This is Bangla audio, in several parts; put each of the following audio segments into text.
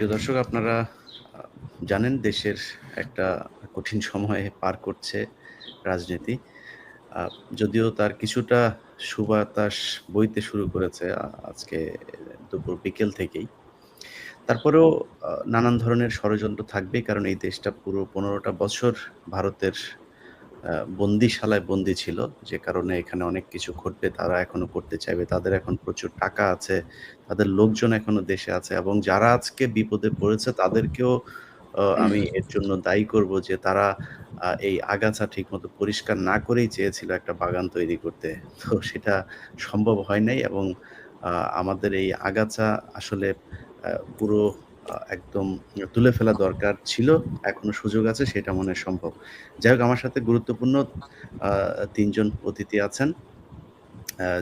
প্রিয় দর্শক, আপনারা জানেন দেশের একটা কঠিন সময়ে পার করছে রাজনীতি। যদিও তার কিছুটা সুবাতাস বইতে শুরু করেছে আজকে দুপুর বিকেল থেকেই। তারপরেও নানান ধরনের ষড়যন্ত্র থাকবেই, কারণ এই দেশটা পুরো পনেরোটা বছর ভারতের বন্দিশালায় বন্দি ছিল। যে কারণে এখানে অনেক কিছু ঘটবে, তারা এখনও করতে চাইবে। তাদের এখন প্রচুর টাকা আছে। তাদের লোকজন এখনও দেশে আছে এবং যারা আজকে বিপদে পড়েছে তাদেরকেও আমি এর জন্য দায়ী করব যে তারা এই আগাছা ঠিকমতো পরিষ্কার না করেই চেয়েছিল একটা বাগান তৈরি করতে। তো সেটা সম্ভব হয় নাই এবং আমাদের এই আগাছা আসলে পুরো একদম তুলে ফেলা দরকার ছিল। এখনও সুযোগ আছে সেটা মনে সম্ভব। যাই হোক আমার সাথে গুরুত্বপূর্ণ তিনজন অতিথি আছেন।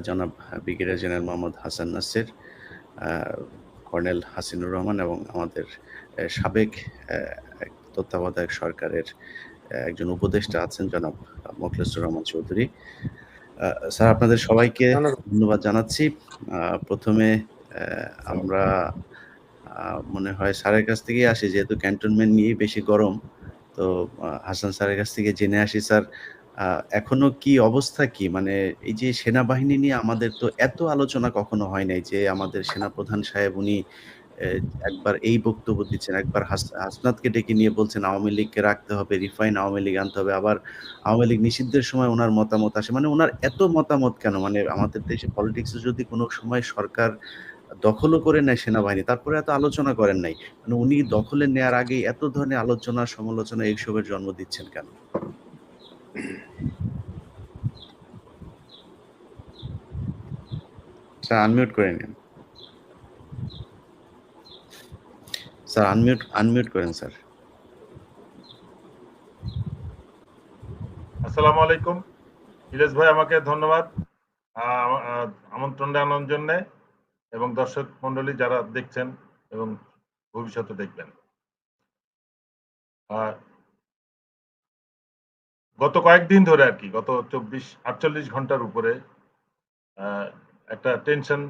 জনাব brigadier general Mohammad Hasan Nasir, colonel Hasinur Rahman এবং আমাদের সাবেক তত্ত্বাবধায়ক সরকারের একজন উপদেষ্টা আছেন জনাব মোখলেছুর রহমান চৌধুরী। স্যার আপনাদের সবাইকে ধন্যবাদ। জানাচ্ছি। আ ১ম এ অ্যা আমরা মনে হয় স্যারের কাছ থেকেই আসি যেহেতু ক্যান্টনমেন্ট নিয়েই বেশি গরম। তো হাসান স্যারের কাছ থেকে জেনে আসি স্যার এখনও কি অবস্থা কি? মানে এই যে সেনাবাহিনী নিয়ে আমাদের তো এত আলোচনা কখনো হয় নাই যে আমাদের সেনাপ্রধান সাহেব উনি একবার এই বক্তব্য দিচ্ছেন, একবার হাস হাসনাতকে ডেকে নিয়ে বলছেন আওয়ামী লীগকে রাখতে হবে, রিফাইন আওয়ামী লীগ আনতে হবে। আবার আওয়ামী লীগ নিষিদ্ধের সময় ওনার মতামত আসে। মানে ওনার এত মতামত কেন? মানে আমাদের দেশে পলিটিক্সে যদি কোনো সময় সরকার দখলও করে নেয় সেনাবাহিনী, তারপরে এত আলোচনা করেন নাই। মানে উনি দখলে নেয়ার আগেই এত ধরনের আলোচনা, সমালোচনা এইসবের জন্ম দিচ্ছেন কেন? আনমিউট করে নিন। স্যার আনমিউট আনমিউট করেন, স্যার। আসসালামু আলাইকুম। ইলিয়াস ভাই, আমাকে ধন্যবাদ। আ আ আমন্ত্রণটা জন্যে এবং দর্শক মন্ডলী যারা দেখছেন এবং ভবিষ্যতে দেখবেন। আ গত কয়েকদিন ধরে আরকি গত ২৪ ৪৮ ঘণ্টার উপরে একটা টেনশন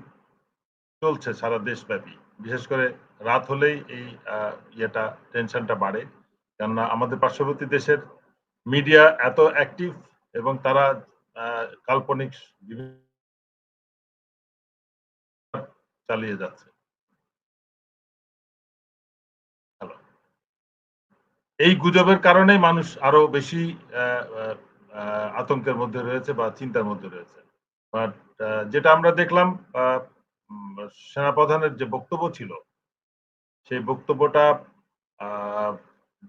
চলছে সারা দেশব্যাপী। বিশেষ করে রাত হলেই এই ইয়েটা, টেনশনটা বাড়ে। কেননা আমাদের পার্শ্ববর্তী দেশের মিডিয়া এত অ্যাক্টিভ এবং তারা কাল্পনিক চালিয়ে যাচ্ছে। এই গুজবের কারণেই মানুষ আরও বেশি আতঙ্কের মধ্যে রয়েছে বা চিন্তার মধ্যে রয়েছে। যেটা আমরা দেখলাম সেনাপ্রধানের যে বক্তব্য ছিল, সেই বক্তব্যটা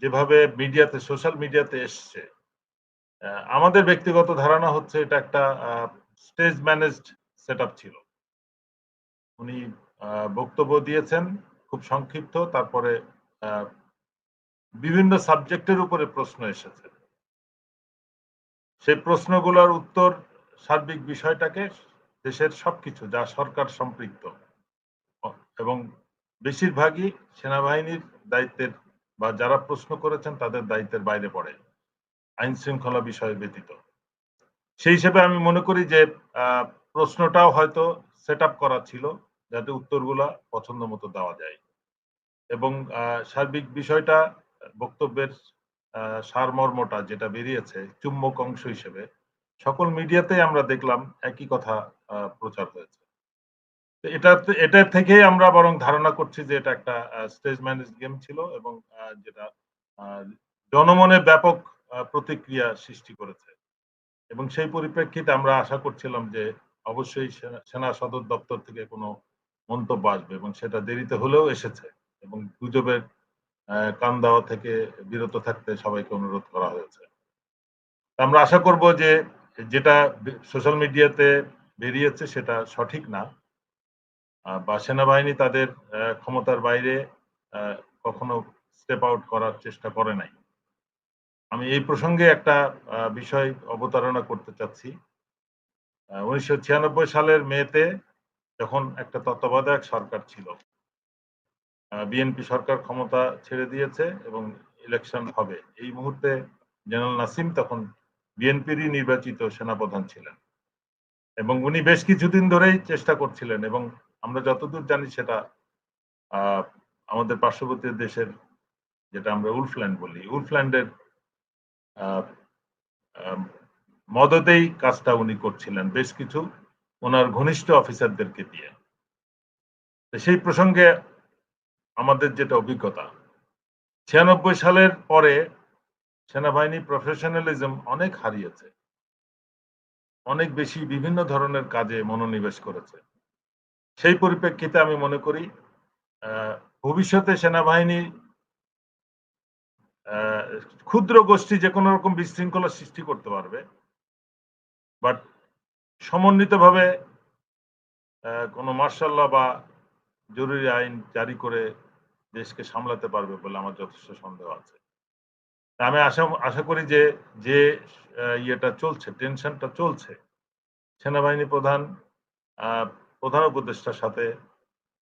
যেভাবে মিডিয়াতে সোশ্যাল মিডিয়াতে এসছে, আমাদের ব্যক্তিগত ধারণা হচ্ছে এটা একটা স্টেজ ম্যানেজড সেটআপ ছিল। উনি বক্তব্য দিয়েছেন খুব সংক্ষিপ্ত, তারপরে বিভিন্ন সাবজেক্টের উপরে প্রশ্ন এসেছে। সেই প্রশ্নগুলোর উত্তর সার্বিক বিষয়টাকে দেশের সবকিছু, যা সরকার সম্পৃক্ত এবং বেশিরভাগই সেনাবাহিনীর দায়িত্বের বা যারা প্রশ্ন করেছেন তাদের দায়িত্বের বাইরে পড়ে। আইন শৃঙ্খলা বিষয় ব্যতীত। সেই হিসেবে আমি মনে করি যে প্রশ্নটাও হয়তো সেটআপ করা ছিল যাতে উত্তরগুলা পছন্দ মতো দেওয়া যায়। এবং সার্বিক বিষয়টা, বক্তব্যের সারমর্মটা যেটা বেরিয়েছে, চুম্বক অংশ হিসেবে, সকল মিডিয়াতেই আমরা দেখলাম একই কথা প্রচার হয়েছে। এটা এটা থেকেই আমরা বরং ধারণা করছি যে এটা একটা স্টেজ ম্যানেজ গেম ছিল এবং যেটা জনমনে ব্যাপক প্রতিক্রিয়া সৃষ্টি করেছে। এবং সেই পরিপ্রেক্ষিতে আমরা আশা করছিলাম যে, অবশ্যই সেনা সদর দপ্তর থেকে কোন মন্তব্য আসবে এবং সেটা দেরিতে হলেও এসেছে এবং গুজবের কান দেওয়া থেকে বিরত থাকতে সবাইকে অনুরোধ করা হয়েছে। আমরা আশা করব যে যেটা সোশ্যাল মিডিয়াতে বেরিয়েছে সেটা সঠিক না। বা সেনাবাহিনী তাদের ক্ষমতার বাইরে কখনো স্টেপ আউট করার চেষ্টা করে নাই। আমি এই প্রসঙ্গে একটা বিষয় অবতারণা করতে চাচ্ছি। উনিশশো ১৯৯৬ সালের মেতে যখন একটা তত্ত্বাবধায়ক সরকার ছিল। বিএনপি সরকার ক্ষমতা ছেড়ে দিয়েছে এবং ইলেকশন হবে। এই মুহূর্তে জেনারেল নাসিম তখন বিএনপিরই নির্বাচিত সেনাপ্রধান ছিলেন। এবং উনি বেশ কিছুদিন ধরেই চেষ্টা করছিলেন এবং আমরা যতদূর জানি সেটা আমাদের পার্শ্ববর্তী দেশের যেটা আমরা উলফল্যান্ড বলি, উলফল্যান্ডের মদতেই কাজটা উনি করছিলেন বেশ কিছু ওনার ঘনিষ্ঠ অফিসারদেরকে দিয়ে। সেই প্রসঙ্গে আমাদের যেটা অভিজ্ঞতা, ছিয়ানব্বই সালের পরে সেনাবাহিনী প্রফেশনালিজম অনেক হারিয়েছে। অনেক বেশি বিভিন্ন ধরনের কাজে মনোনিবেশ করেছে। সেই পরিপ্রেক্ষিতে আমি মনে করি ভবিষ্যতে সেনাবাহিনী ক্ষুদ্র গোষ্ঠী যে কোনো রকম বিশৃঙ্খলা সৃষ্টি করতে পারবে বাট সমন্বিতভাবে কোনো মার্শাল্লাহ বা জরুরি আইন জারি করে দেশকে সামলাতে পারবে বলে আমার যথেষ্ট সন্দেহ আছে। আমি আশা আশা করি যে যে ইয়েটা চলছে, টেনশনটা চলছে, সেনাবাহিনী প্রধান প্রধান উপদেষ্টার সাথে,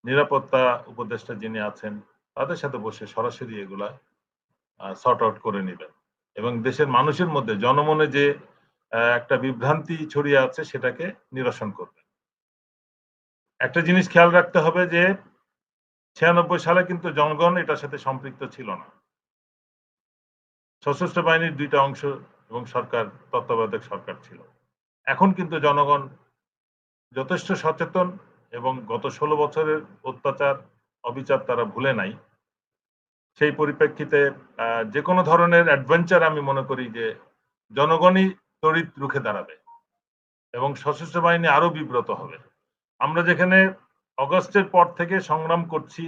নিরাপত্তা উপদেষ্টা যিনি আছেন, তাদের সাথে বসে সরাসরি এগুলা সর্ট আউট করে নেবেন। এবং দেশের মানুষের মধ্যে, জনমনে যে একটা বিভ্রান্তি ছড়িয়ে আছে সেটাকে নিরসন করবে। একটা জিনিস খেয়াল রাখতে হবে যে, ছিয়ানব্বই সালে কিন্তু জনগণ এটার সাথে সম্পৃক্ত ছিল না। সশস্ত্র বাহিনীর দুইটা অংশ এবং সরকার, তত্ত্বাবধায়ক সরকার ছিল। এখন কিন্তু জনগণ যথেষ্ট সচেতন এবং গত ষোলো বছরের অত্যাচার, অবিচার তারা ভুলে নাই। সেই পরিপ্রেক্ষিতে যে কোনো ধরনের অ্যাডভেঞ্চার আমি মনে করি যে, জনগণই তড়িৎ রুখে দাঁড়াবে এবং সশস্ত্র বাহিনী আরও বিব্রত হবে। আমরা যেখানে অগস্টের পর থেকে সংগ্রাম করছি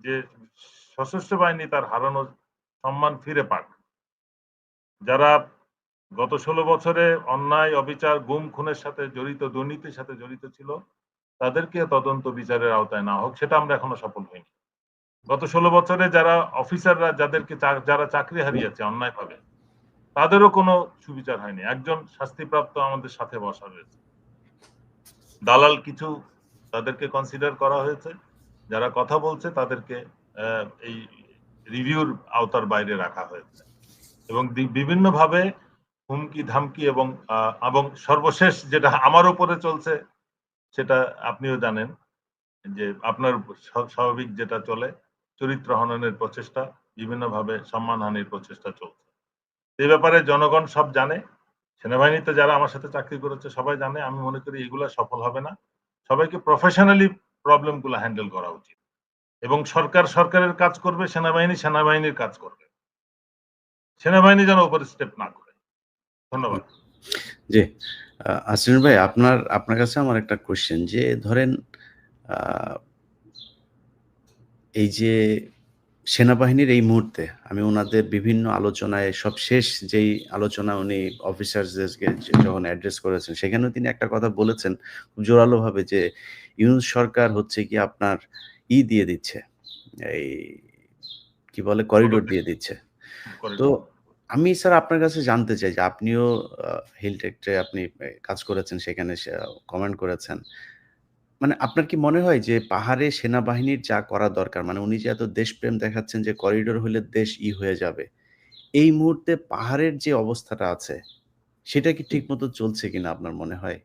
যে সশস্ত্র বাহিনী তার হারানো সম্মান ফিরে পাক। যারা গত ষোলো বছরে অন্যায়, অবিচার, গুম, খুনের সাথে জড়িত, দুর্নীতির সাথে জড়িত ছিল, তাদেরকে তদন্ত বিচারের আওতায় না হোক, সেটা আমরা এখনও সফল হইনি। গত ষোলো বছরে যারা অফিসাররা, যাদেরকে যারা চাকরি হারিয়েছে অন্যায় ভাবে তাদেরও কোনো সুবিচার হয়নি। একজন শাস্তিপ্রাপ্ত আমাদের সাথে বসা রয়েছে দালাল কিছু তাদেরকে কনসিডার করা হয়েছে। যারা কথা বলছে, তাদেরকে এই রিভিউর আওতার বাইরে রাখা হয়েছে। এবং বিভিন্নভাবে হুমকি, ধামকি এবং এবং সর্বশেষ যেটা আমার উপরে চলছে, সেটা আপনিও জানেন যে আপনার স্বাভাবিক যেটা চলে, চরিত্র হননের প্রচেষ্টা, বিভিন্নভাবে সম্মানহানির প্রচেষ্টা চলছে। এই ব্যাপারে জনগণ সব জানে। সেনাবাহিনীতে যারা আমার সাথে চাকরি করেছে সবাই জানে, আমি মনে করি এগুলা সফল হবে না। সবাইকে প্রফেশনালি প্রবলেমগুলো হ্যান্ডেল করা উচিত। এবং সরকার সরকারের কাজ করবে, সেনাবাহিনী সেনাবাহিনীর কাজ করবে। সেনাবাহিনী যেন উপর স্টেপ না করে। ধন্যবাদ। জি আসিন ভাই, আপনার আপনার কাছে আমার একটা কোশ্চেন যে, ধরেন এই যে সেনাবাহিনীর এই মুহূর্তে আমি ওনাদের বিভিন্ন আলোচনায় সব শেষ যেই আলোচনা উনি অফিসারদেরকে যখন অ্যাড্রেস করেছেন সেখানেও তিনি একটা কথা বলেছেন খুব জোরালোভাবে যে ইউনুস সরকার হচ্ছে কি আপনার ই দিয়ে দিচ্ছে এই কি বলে করিডোর দিয়ে দিচ্ছে। তো আমি স্যার আপনার কাছে জানতে চাই যে আপনিও হিলটেকটে আপনি কাজ করেছেন সেখানে কমেন্ট করেছেন। মানে আপনার কি মনে হয় যে পাহাড়ে সেনাবাহিনীর যা করা দরকার মানে উনি যে এত দেশপ্রেম দেখাচ্ছেন যে করিডোর হলে দেশ ই হয়ে যাবে এই মুহূর্তে পাহাড়ের যে অবস্থাটা আছে সেটা কি ঠিক মতো চলছে কিনা আপনার মনে হয়?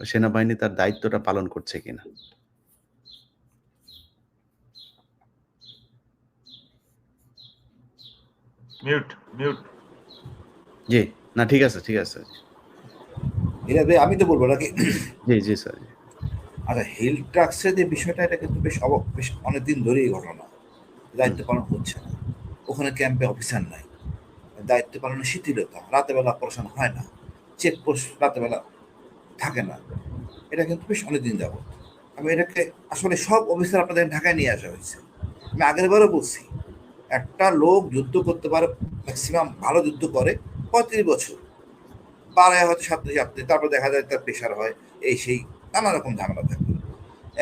সেনাবাহিনী তার দায়িত্বটা পালন করছে কিনা? মিউট মিউট জি না ঠিক আছে ঠিক আছে। এটা আমি তো বলব নাকি? জি জি স্যার আচ্ছা হিল ট্রাক্সের যে বিষয়টা, এটা কিন্তু বেশ অবাক বেশ অনেকদিন ধরেই ঘটনা। দায়িত্ব পালন হচ্ছে না। ওখানে ক্যাম্পে অফিসার নাই। দায়িত্ব পালনের শিথিলতা, রাতেবেলা অপারেশন হয় না। চেকপোস্ট রাতেবেলা থাকে না। এটা কিন্তু বেশ অনেকদিন যাব আমি এটাকে আসলে সব অফিসার আপনাদের ঢাকায় নিয়ে আসা হয়েছে। আমি আগের বারও বলছি, একটা লোক যুদ্ধ করতে পারে ম্যাক্সিমাম ভালো যুদ্ধ করে পঁয়ত্রিশ বছর। বাড়ায় হয়তো সাতত্রিশ সাতত্রিশ তারপর দেখা যায় তার প্রেশার হয়, এই সেই নানা রকম ঝামেলা থাকে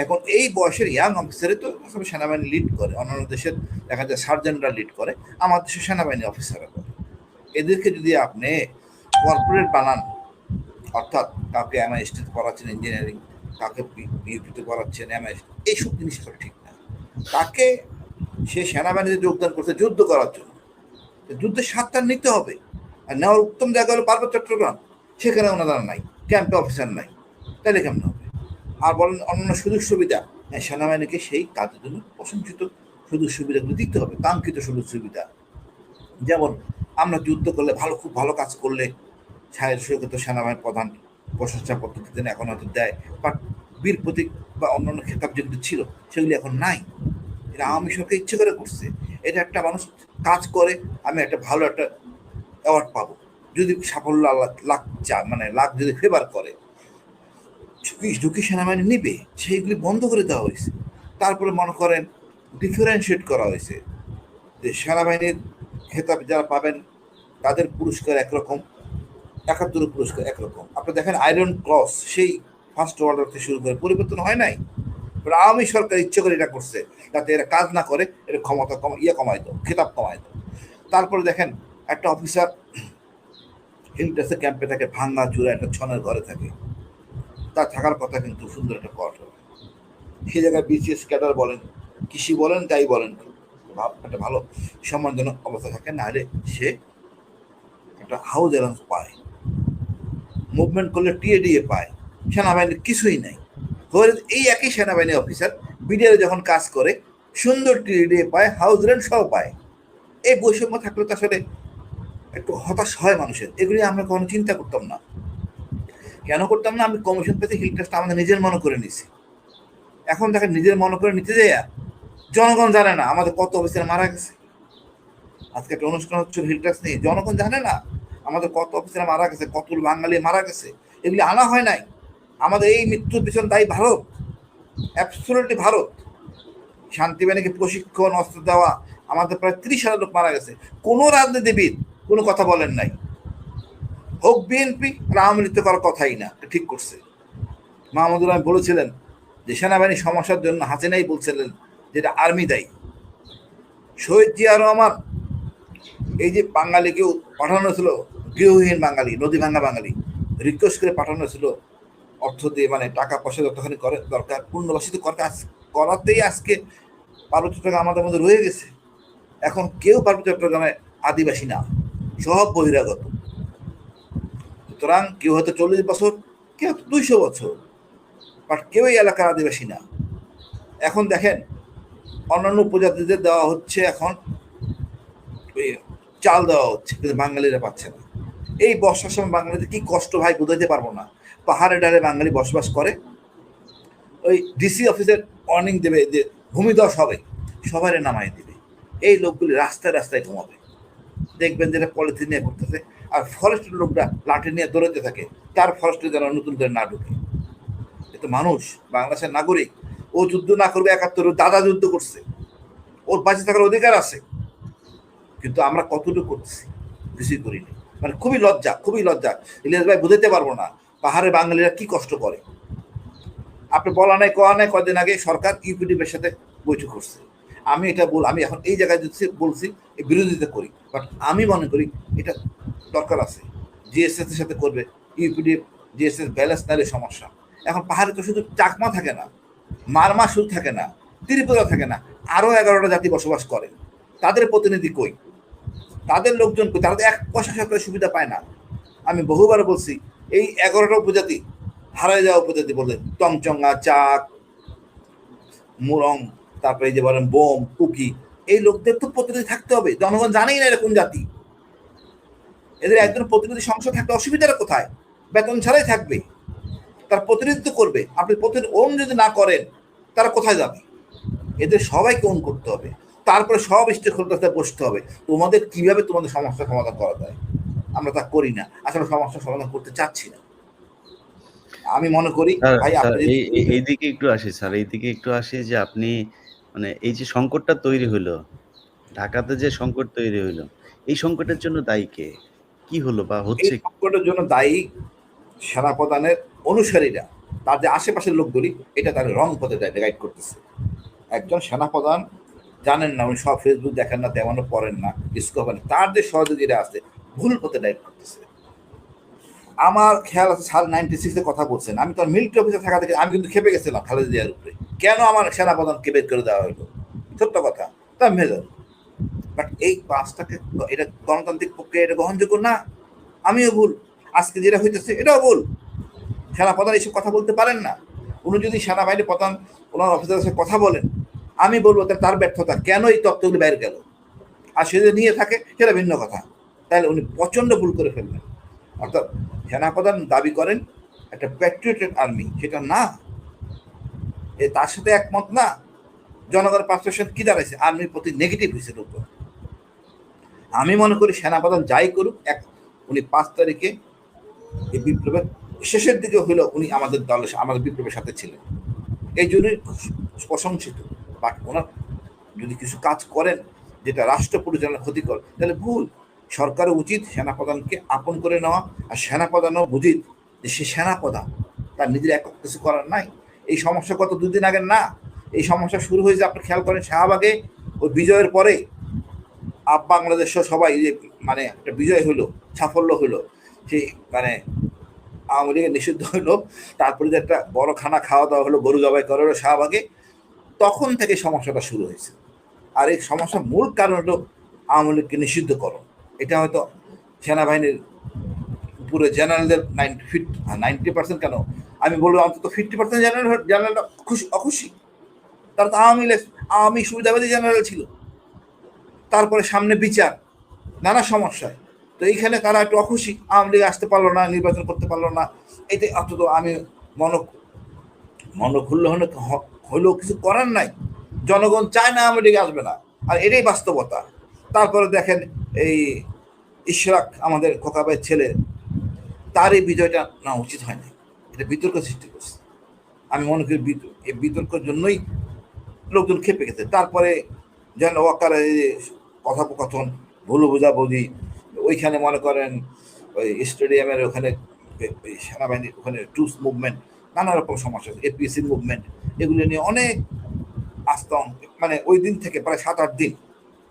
এখন এই বয়সের ইয়াং অফিসারে তো আসলে সেনাবাহিনী লিড করে, অন্যান্য দেশের দেখা যায় সার্জেন্টরা লিড করে আমার দেশের সেনাবাহিনী অফিসাররা করে। এদেরকে যদি আপনি কর্পোরেট বানান, অর্থাৎ কাউকে এমআইএসটি পড়াচ্ছেন ইঞ্জিনিয়ারিং কাউকে বিউপিতে পড়াচ্ছেন এমআইএস এইসব জিনিস আসলে ঠিক না। তাকে সে সেনাবাহিনীতে যোগদান করছে যুদ্ধ করার জন্য। যুদ্ধের স্বাদটা নিতে হবে। আর নেওয়ার উত্তম জায়গা হলো পার্বত্য চট্টগ্রাম। সেখানে ওনারা নাই ক্যাম্পে অফিসার নাই। তাহলে কেমন হবে? আর বলেন অন্যান্য সুযোগ সুবিধা। হ্যাঁ, সেনাবাহিনীকে সেই কাজের জন্য প্রশংসিত সুযোগ সুবিধাগুলো দিতে হবে কাঙ্ক্ষিত সুযোগ সুবিধা। যেমন আমরা যুদ্ধ করলে ভালো খুব ভালো কাজ করলে সুরক্ষিত সেনাবাহিনীর প্রধান প্রশংসা পদ্ধতি দেন এখন হয়তো দেয় বাট বীর প্রতীক বা অন্যান্য খেতাব যেগুলো ছিল সেগুলি এখন নাই। এটা আওয়ামী সরকার ইচ্ছে করে করছে। এটা একটা মানুষ কাজ করে আমি একটা ভালো একটা অ্যাওয়ার্ড পাবো। যদি সাফল্য লাগ চা- মানে লাখ যদি ফেভার করে। ঝুঁকি সেনাবাহিনী নিবে, সেইগুলি বন্ধ করে দেওয়া হয়েছে। তারপরে মনে করেন ডিফারেন্সিয়েট করা হয়েছে যে সেনাবাহিনীর খেতাব যারা পাবেন, তাদের পুরস্কার একরকম একাত্তর পুরস্কার একরকম। আপনি দেখেন আয়রন ক্রস সেই ফার্স্ট ওয়ার্ল্ড থেকে শুরু করে পরিবর্তন হয় নাই। আওয়ামী সরকার ইচ্ছে করে এটা করছে, যাতে এরা কাজ না করে এটা ক্ষমতা কম ইয়ে কমায় দাও, খেতাব কমায় দাও। তারপরে দেখেন একটা অফিসার হিলটেসে ক্যাম্পে থাকে, ভাঙ্গা চূড়া একটা ছনের ঘরে থাকে। তার থাকার কথা কিন্তু সুন্দর একটা কোয়ার্টার সে জায়গায় বিসিএস ক্যাডার বলেন, কৃষি বলেন, তাই বলেন, ভাব একটা ভালো সম্মানজনক অবস্থা থাকে না হলে সে একটা হাউস অ্যালাউন্স পায়। মুভমেন্ট করলে টিএডিএ পায়। সেনাবাহিনীর কিছুই নাই। এই একই সেনাবাহিনী অফিসার বিডিআর যখন কাজ করে, সুন্দর টিএডিএ পায় হাউস রেন্ট সহ পায়। এই বৈষম্য থাকলে তো আসলে একটু হতাশ হয় মানুষের। এগুলি আমরা কখনো চিন্তা করতাম না। কেন করতাম না? আমি কমিশন পেতে হিল টেস্ট আমাদের নিজের মনে করে নিছি। এখন দেখেন নিজের মনে করে নিতে যাই জনগণ জানে না আমাদের কত অফিসার মারা গেছে। আজকে একটা অনুষ্ঠান হচ্ছে হিল টেস্ট নিয়ে। জনগণ জানে না আমাদের কত অফিসার মারা গেছে কত বাঙালি মারা গেছে। এগুলি আনা হয় নাই। আমাদের এই মৃত্যুর পিছনে দায়ী ভারত। অ্যাবসোলুটলি ভারত। শান্তিবাহিনীকে প্রশিক্ষণ, অস্ত্র দেওয়া, আমাদের প্রায় ত্রিশ হাজার লোক মারা গেছে। কোনো রাজনীতিবিদ কোনো কথা বলেন নাই। হোক বিএনপি আর আওয়ামী লীগ তো করার কথাই না, ঠিক করছে। মাহমুদুল আমি বলেছিলেন যে সেনাবাহিনীর সমস্যার জন্য হাসিনাই বলছিলেন যেটা আর্মি দায়ী। শহীদ জিয়া রহমান, এই যে বাঙালিকে পাঠানো ছিল গৃহহীন বাঙালি, নদী ভাঙ্গা বাঙালি রিকোয়েস্ট করে পাঠানো ছিল অর্থ দিয়ে মানে টাকা পয়সা যতখানি করে, দরকার পূর্ণবাসিত করাতেই আজকে পার্বত্য চট্টগ্রাম আমাদের মধ্যে রয়ে গেছে। এখন কেউ পার্বত্য চট্টগ্রামে আদিবাসী না, সব বহিরাগত। সুতরাং কেউ হয়তো চল্লিশ বছর, কেউ দুইশো বছর বাট কেউ এই এলাকার আদিবাসী না। এখন দেখেন, অন্যান্য উপজাতিদের দেওয়া হচ্ছে এখন চাল দেওয়া হচ্ছে, কিন্তু বাঙালিরা পাচ্ছে না। এই বর্ষার সময় বাঙালিদের কি কষ্ট ভাই, বোঝাইতে পারব না। পাহাড়ে ডালে বাঙালি বসবাস করে, ওই ডিসি অফিসের ওয়ার্নিং দেবে, যে ভূমিধস হবে সবাই নামাই দেবে। এই লোকগুলি রাস্তায় রাস্তায় ঘুমাবে। দেখবেন যেটা পলিথিন নিয়ে করতেছে আর ফরেস্টের লোকরা লাঠি নিয়ে দৌড়াতে থাকে। তার ফরেস্টে যেন নতুন করে না ঢুকে। এ তো মানুষ, বাংলাদেশের নাগরিক। ও যুদ্ধ না করবে, একাত্তর দাদা যুদ্ধ করছে। ওর বাঁচে থাকার অধিকার আছে। কিন্তু আমরা কতটুকু করতেছি কিছুই করিনি। মানে খুবই লজ্জা খুবই লজ্জা। ইলিয়াস ভাই বুঝাতে পারব না পাহাড়ে বাঙালিরা কি কষ্ট করে। আপনি বলা নাই, কয়া নাই, কদিন আগে সরকার ইউপিডিপের সাথে বৈঠক করছে। আমি এটা বল, আমি এখন এই জায়গায় বলছি বিরোধিতা করি। বাট আমি মনে করি এটা দরকার আছে। জিএসএস এর সাথে করবে, ইউপিডি জিএসএস ব্যালেন্স নাইলে সমস্যা। এখন পাহাড়ে তো শুধু চাকমা থাকে না, মারমা শুধু থাকে না ত্রিপুরা থাকে না, আরও এগারোটা জাতি বসবাস করে। তাদের প্রতিনিধি কই? তাদের লোকজন কই? তারা তো এক পয়সা সরকারের সুবিধা পায় না। আমি বহুবার বলছি, এই এগারোটা উপজাতি হারায় যাওয়া উপজাতি বলে টংচঙ্গা, চাক, মুরং, তারপরে যে বলেন বোম, কুকি, এই লোকদের তো প্রতিনিধি থাকতে হবে। জনগণ জানেই না এরকম জাতি। এদের একজন প্রতিনিধি সংসদ থাকতে অসুবিধাটা কোথায়? বেতন ছাড়াই থাকবে। তার প্রতিনিধিত্ব করবে। আপনি প্রতিনিধি ওন যদি না করেন তারা কোথায় যাবে? এদের সবাইকে ওন করতে হবে। তারপরে সব স্টেক হোল্ডারতে বসতে হবে। তোমাদের কীভাবে তোমাদের সমস্যার সমাধান করা যায়? আমরা তা করি না। আসলে সমস্যার সমাধান করতে চাচ্ছি না। আমি মনে করি ভাই এইদিকে একটু আসি স্যার। এইদিকে একটু আসি যে আপনি মানে এই যে সংকটটা তৈরি হইল ঢাকাতে যে সংকট তৈরি হইল এই সংকটের জন্য দায়ী কে? কি হলো বা হচ্ছে সংকটের জন্য দায়ী সেনাপ্রধানের অনুসারীরা তাদের আশেপাশের লোকগুলি এটা তাদের রং পথে গাইড করতেছে। একজন সেনাপ্রধান জানেন না উনি সব ফেসবুক দেখেন না তেমনও পড়েন না ডিসকভার তার যে সহযোগীরা আছে ভুল পথে গাইড করতেছে। আমার খেয়াল আছে সাল নাইনটি সিক্সে কথা বলছেন। আমি তো মিলিটারি অফিসে থাকা থেকে আমি কিন্তু খেপে গেছিলাম খালেদা জিয়ার উপরে। কেন আমার সেনাপ্রধানকে বের করে দেওয়া হলো? সত্য কথা তা মেজর বাট এই পাঁচটাকে এটা গণতান্ত্রিক প্রক্রিয়া, এটা গ্রহণযোগ্য না? আমিও ভুল। আজকে যেটা হইতেছে, এটাও ভুল। সেনাপ্রধান এইসব কথা বলতে পারেন না। উনি যদি সেনাবাহিনী প্রধান, ওনার অফিসারের সাথে কথা বলেন, আমি বলব তার ব্যর্থতা, কেন এই তথ্যগুলি বাইরে গেল? আর সে যদি নিয়ে থাকে, সেটা ভিন্ন কথা। তাহলে উনি প্রচণ্ড ভুল করে ফেললেন। অর্থাৎ সেনাপ্রধান দাবি করেন, একটা প্যাট্রিয়টেড আর্মি সেটা না। এ তার সাথে একমত না? জনগণের পার্সেপশন কী দাঁড়াইছে? আর্মির প্রতি নেগেটিভ হয়েছে লোক আমি মনে করি সেনাপ্রধান যাই করুক, এক, উনি পাঁচ তারিখে এই বিপ্লবের শেষের দিকে হইল উনি আমাদের দলের আমাদের বিপ্লবের সাথে ছিলেন। এই জন্যই প্রশংসিত। বাট ওনার যদি কিছু কাজ করেন, যেটা রাষ্ট্র পরিচালনার ক্ষতিকর, তাহলে ভুল। সরকারের উচিত সেনাপ্রধানকে আপন করে নেওয়া আর সেনাপ্রধানও উচিত যে সে সেনাপ্রধান, তার নিজের একক কিছু করার নাই। এই সমস্যা গত দুদিন আগে না। এই সমস্যা শুরু হয়েছে, আপনি খেয়াল করেন শাহবাগে ওই বিজয়ের পরে। আপ বাংলাদেশ সবাই যে মানে একটা বিজয় হলো, সাফল্য হলো সেই মানে আওয়ামী লীগের নিষিদ্ধ হলো, তারপরে যে একটা বড় খানা খাওয়া দাওয়া হলো, গরু জবাই করা হলো শাহবাগে, তখন থেকে সমস্যাটা শুরু হয়েছে। আর এই সমস্যার মূল কারণ হলো আওয়ামী লীগকে নিষিদ্ধ করো এটা হয়তো সেনাবাহিনীর পুরো জেনারেলদের নাইনটি ফিট নাইনটি পার্সেন্ট কেন? আমি বলব অন্তত ফিফটি পার্সেন্ট জেনারেল জেনারেলরা খুশি অখুশি তারা তো আওয়ামী আওয়ামী সুবিধাবাদী জেনারেল ছিল। তারপরে সামনে বিচার, নানা সমস্যায়। তো এইখানে তারা একটু অখুশি, আওয়ামী লীগ আসতে পারল না, নির্বাচন করতে পারল না এতে অন্তত আমি মন মন খুললে হলে হলেও কিছু করার নাই। জনগণ চায় না আওয়ামী লীগ আসবে না। আর এটাই বাস্তবতা। তারপরে দেখেন এই ইশরাক, আমাদের খোকাবাইয়ের ছেলে, তার এই বিজয়টা না উচিত হয় না এটা বিতর্ক সৃষ্টি করছে। আমি মনে করি এই বিতর্কের জন্যই লোকজন খেপে গেছে। তারপরে যেন ওয়াকার কথোপকথন, ভুল বোঝাবুঝি, ওইখানে মনে করেন ওই স্টেডিয়ামের ওখানে সেনাবাহিনীর ওখানে ট্রুস মুভমেন্ট, নানা রকম সমস্যা, এপিএসসি মুভমেন্ট, এগুলো নিয়ে অনেক আস্তং মানে ওই দিন থেকে প্রায় সাত আট দিন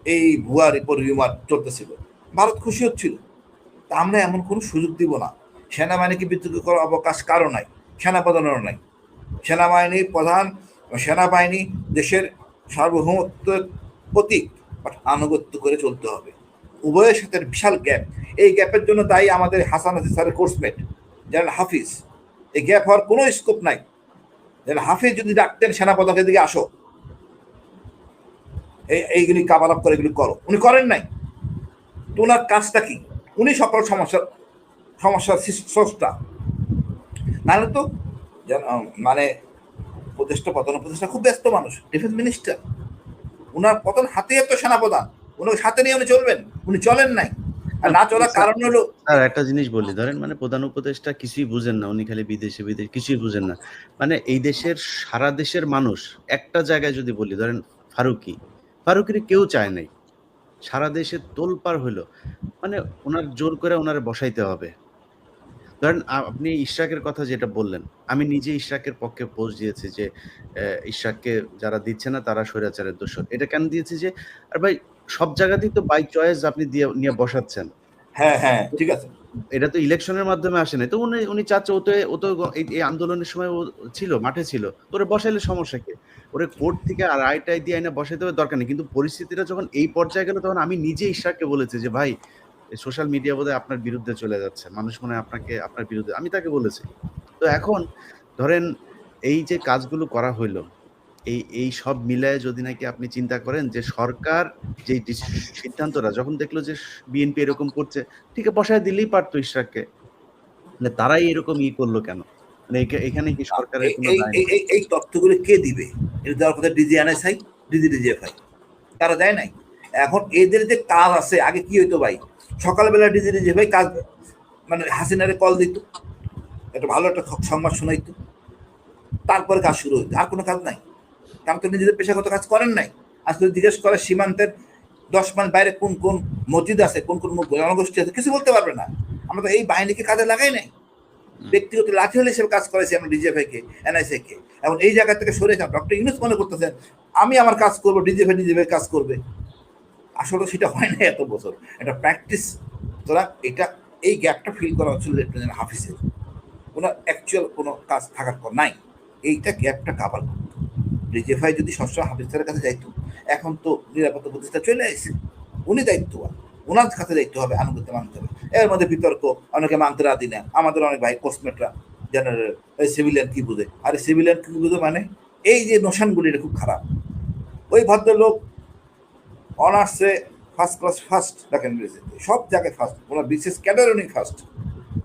এই ভুয়া রিপোর্ট রিউমার চলতেছিল। ভারত খুশি হচ্ছিল। তা আমরা এমন কোনো সুযোগ দিব না। সেনাবাহিনীকে বিদ্যুৎ করার অবকাশ কারও নাই, সেনাপ্রধানেরও নাই। সেনাবাহিনীর প্রধান, সেনাবাহিনী দেশের সার্বভৌমত্বের প্রতীক। আনুগত্য করে চলতে হবে। উভয়ের সাথে বিশাল গ্যাপ। এই গ্যাপের জন্য দায়ী আমাদের হাসান হাসিন স্যারের কোর্সমেট জেনারেল হাফিজ। এই গ্যাপ হওয়ার কোনো স্কোপ নাই। জেনারেল হাফিজ যদি ডাকতেন, সেনাপদকের দিকে আসো। এই এইগুলি কাবালাপ করে এগুলি করো। উনি করেন নাই। তো ওনার কাজটা কি? উনি সকল সমস্যার সমস্যার স্রষ্টা। নাহলে তো মানে উপদেষ্টা পতন উপদেষ্টা খুব ব্যস্ত মানুষ ডিফেন্স মিনিস্টার উনার পতন হাতে তো সেনাপ্রধান। উনি সাথে নিয়ে উনি চলবেন? উনি চলেন নাই। আর না চলার কারণ হলো স্যার একটা জিনিস বলি। ধরেন মানে প্রধান উপদেষ্টা কিছুই বুঝেন না। উনি খালি বিদেশে বিদেশ কিছুই বুঝেন না। মানে এই দেশের সারা দেশের মানুষ একটা জায়গায় যদি বলি ধরেন ফারুকি। ফারুকির কেউ চায় নাই। সারা দেশে তোলপার হইল। মানে ওনার জোর করে ওনারে বসাইতে হবে। ধরেন আপনি ইশরাকের কথা যেটা বললেন আমি নিজে ইশরাকের পক্ষে পোস্ট দিয়েছি যে ইশরাককে যারা দিচ্ছে না তারা স্বৈরাচারের দোষর। এটা কেন দিয়েছি যে আর ভাই সব জায়গাতেই তো বাই চয়েস আপনি দিয়ে নিয়ে বসাচ্ছেন। হ্যাঁ হ্যাঁ ঠিক আছে। এটা তো ইলেকশনের মাধ্যমে আসে নাই। তো উনি উনি চাচ্ছে ও তো ও তো এই আন্দোলনের সময় ও ছিল মাঠে ছিল। তোরে বসাইলে সমস্যা কি? ওরে কোর্ট থেকে আর আইটাই দিয়ে আইনা বসাইতে হবে দরকার নেই। কিন্তু পরিস্থিতিটা যখন এই পর্যায়ে গেল তখন আমি নিজে ইশরাককে বলেছি যে ভাই সোশ্যাল মিডিয়া বোধহয় আপনার বিরুদ্ধে চলে যাচ্ছে। মানুষ মনে হয় আপনাকে আপনার বিরুদ্ধে আমি তাকে বলেছি। তো এখন ধরেন এই যে কাজগুলো করা হইল এই এই সব মিলায় যদি নাকি আপনি চিন্তা করেন যে সরকার যে সিদ্ধান্তটা যখন দেখল যে বিএনপি এরকম করছে ঠিক আছে বসায় দিলেই পারতো ইশরাককে। মানে তারাই এরকম ই করল কেন? মানে এখানে কি সরকারের এই- কোনো তথ্যগুলো কে দিবে? এটা দেওয়ার কথা ডিজি এনএসআই ডিজি ডিজিএফআই তারা দেয় নাই? এখন এদের যে কাজ আছে আগে কি হইতো ভাই? সকালবেলা ডিজে ডিজি ভাই কাজ মানে হাসিনারে কল দিত। একটা ভালো একটা সংবাদ শোনাইতো। তারপরে কাজ শুরু হইতো। আর কোনো কাজ নাই। কারণ তো নিজেদের পেশাগত কাজ করেন নাই। আজকে জিজ্ঞেস করে সীমান্তের দশ মাইল বাইরে কোন কোন মসজিদ আছে কোন কোন জনগোষ্ঠী আছে কিছু বলতে পারবে না। আমরা তো এই বাহিনীকে কাজে লাগাই নাই। ব্যক্তিগত লাঠি হলে হিসেবে কাজ করেছি আমরা ডিজিএফআই কে এনআইসি কে। এবং এই জায়গা থেকে সরে যান। ডক্টর ইউনুস মনে করতেছেন আমি আমার কাজ করব ডিজিএফআই ডিজিএফআই কাজ করবে। আসলে সেটা হয় না এত বছর। এটা প্র্যাকটিস সুতরাং এটা, এই গ্যাপটা ফিল করা হচ্ছিল লেফটেন্যান্ট হাফিজের। ওনার অ্যাকচুয়াল কোনো কাজ থাকার পর নাই। এইটা গ্যাপটা কাভার করতো। ডিজিএফআই যদি সবসময় হাফিজের কাছে যাইতো, এখন তো নিরাপত্তা প্রতিষ্ঠা চলে আসছে। উনি দায়িত্ববান। ওনার কাছে দায়িত্ব হবে আনুগত্য মানতে হবে। এর মধ্যে বিতর্ক, অনেকে মানতে রাজি না। আমাদের অনেক ভাই কোর্সমেটরা জেনারেল সিভিলিয়ান কি বুঝে? আর সিভিলিয়ান কি বুঝে মানে? এই যে নোশানগুলি এটা খুব খারাপ। ওই ভদ্রলোক অনার্সে ফার্স্ট ক্লাস ফার্স্ট দেখেন ইংরেজিতে সব জায়গায় ফার্স্ট ওনার বিশেষ ক্যাডার উনি ফার্স্ট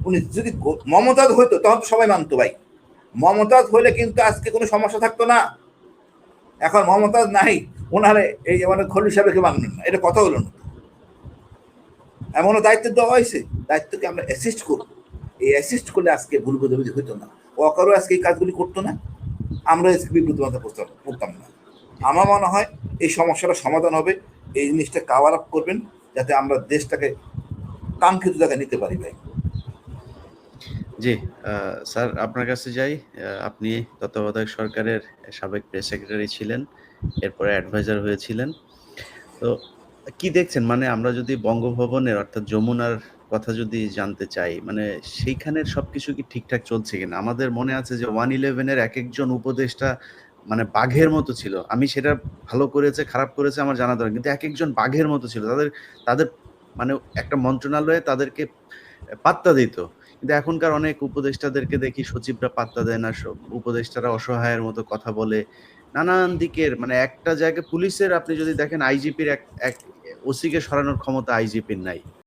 উনি যদি মমতাজ হইতো তখন তো সবাই মানতো ভাই। মমতাজ হইলে কিন্তু আজকে কোনো সমস্যা থাকতো না। এখন মমতাজ নাই, ওনারে এই মানে খলি সাহেবকে মানবেন না। এটা কথা হলো না। এমনও দায়িত্ব দেওয়া হয়েছে। দায়িত্বকে আমরা অ্যাসিস্ট করব। এই অ্যাসিস্ট করলে আজকে ভুল বোঝাবুঝি হইতো না। ওয়াকারও আজকে এই কাজগুলি করতো না। আমরা বিবৃতি করতাম না। আমার মনে হয় এই সমস্যাটা সমাধান হবে। এই জিনিসটা কাভার আপ করবেন যাতে আমরা দেশটাকে কাঙ্ক্ষিত জায়গায় নিতে পারি ভাই। জি স্যার, আপনার কাছে যাই। আপনি তত্ত্বাবধায়ক সরকারের সাবেক প্রেস সেক্রেটারি ছিলেন, এরপরে অ্যাডভাইজার হয়েছিলেন। তো কি দেখছেন? মানে আমরা যদি বঙ্গভবনের অর্থাৎ যমুনার কথা যদি জানতে চাই মানে সেইখানের সবকিছু কি ঠিকঠাক চলছে কিনা? আমাদের মনে আছে যে ওয়ান ইলেভেনের এক একজন উপদেষ্টা মানে বাঘের মতো ছিল। আমি সেটা ভালো করেছে, খারাপ করেছে আমার জানা দরকার কিন্তু এক একজন বাঘের মতো ছিল। তাদের তাদের মানে একটা মন্ত্রণালয়ে তাদেরকে পাত্তা দিত। কিন্তু এখনকার অনেক উপদেষ্টাদেরকে দেখি সচিবরা পাত্তা দেয় না। উপদেষ্টারা অসহায়ের মতো কথা বলে। নানান দিকের মানে একটা জায়গায় পুলিশের আপনি যদি দেখেন, আইজিপির এক এক ওসিকে সরানোর ক্ষমতা আইজিপির নাই।